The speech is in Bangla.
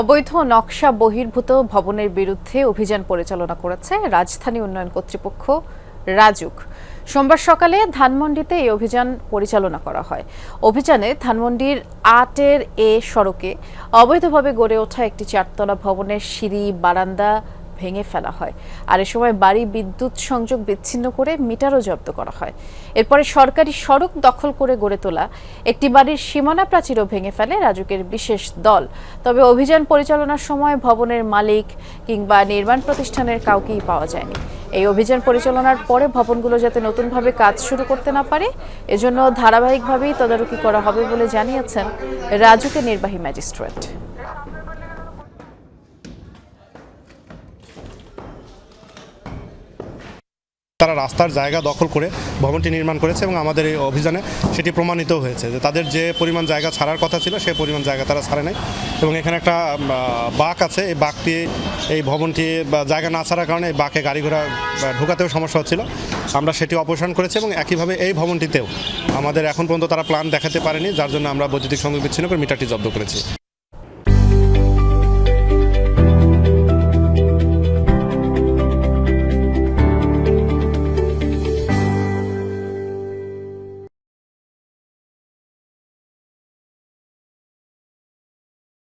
অবৈধ নকশা বহির্ভূত ভবনের বিরুদ্ধে অভিযান পরিচালনা করেছে রাজধানী উন্নয়ন কর্তৃপক্ষ রাজুক। সোমবার সকালে ধানমন্ডিতে এই অভিযান পরিচালনা করা হয়। অভিযানে ধানমন্ডির আটের এ সড়কে অবৈধভাবে গড়ে ওঠা একটি চারতলা ভবনের সিঁড়ি, বারান্দা ভেঙে ফেলা হয়। আর এ সময় বাড়ি বিদ্যুৎ সংযোগ বিচ্ছিন্ন করে মিটারও জব্দ করা হয়। এরপরে সরকারি সড়ক দখল করে গড়ে তোলা একটি বাড়ির সীমানা প্রাচীরও ভেঙে ফেলে রাজুকের বিশেষ দল। তবে অভিযান পরিচালনার সময় ভবনের মালিক কিংবা নির্মাণ প্রতিষ্ঠানের কাউকেই পাওয়া যায়নি। এই অভিযান পরিচালনার পরে ভবনগুলো যাতে নতুনভাবে কাজ শুরু করতে না পারে, এজন্য ধারাবাহিকভাবেই তদারকি করা হবে বলে জানিয়েছেন রাজুকের নির্বাহী ম্যাজিস্ট্রেট। তারা রাস্তার জায়গা দখল করে ভবনটি নির্মাণ করেছে এবং আমাদের এই অভিযানে সেটি প্রমাণিত হয়েছে যে তাদের যে পরিমাণ জায়গা ছাড়ার কথা ছিল, সেই পরিমাণ জায়গা তারা ছাড়ে নাই। এবং এখানে একটা বাঁক আছে, এই বাঁকটি, এই ভবনটি জায়গা না ছাড়ার কারণে এই বাঁকে গাড়ি ঘোড়া ঢোকাতেও সমস্যা হচ্ছিল। আমরা সেটি অপসারণ করেছি এবং একইভাবে এই ভবনটিতেও আমাদের এখন পর্যন্ত তারা প্ল্যান দেখাতে পারেনি, যার জন্য আমরা বৈদ্যুতিক সংযোগ বিচ্ছিন্ন করে মিটারটি জব্দ করেছি।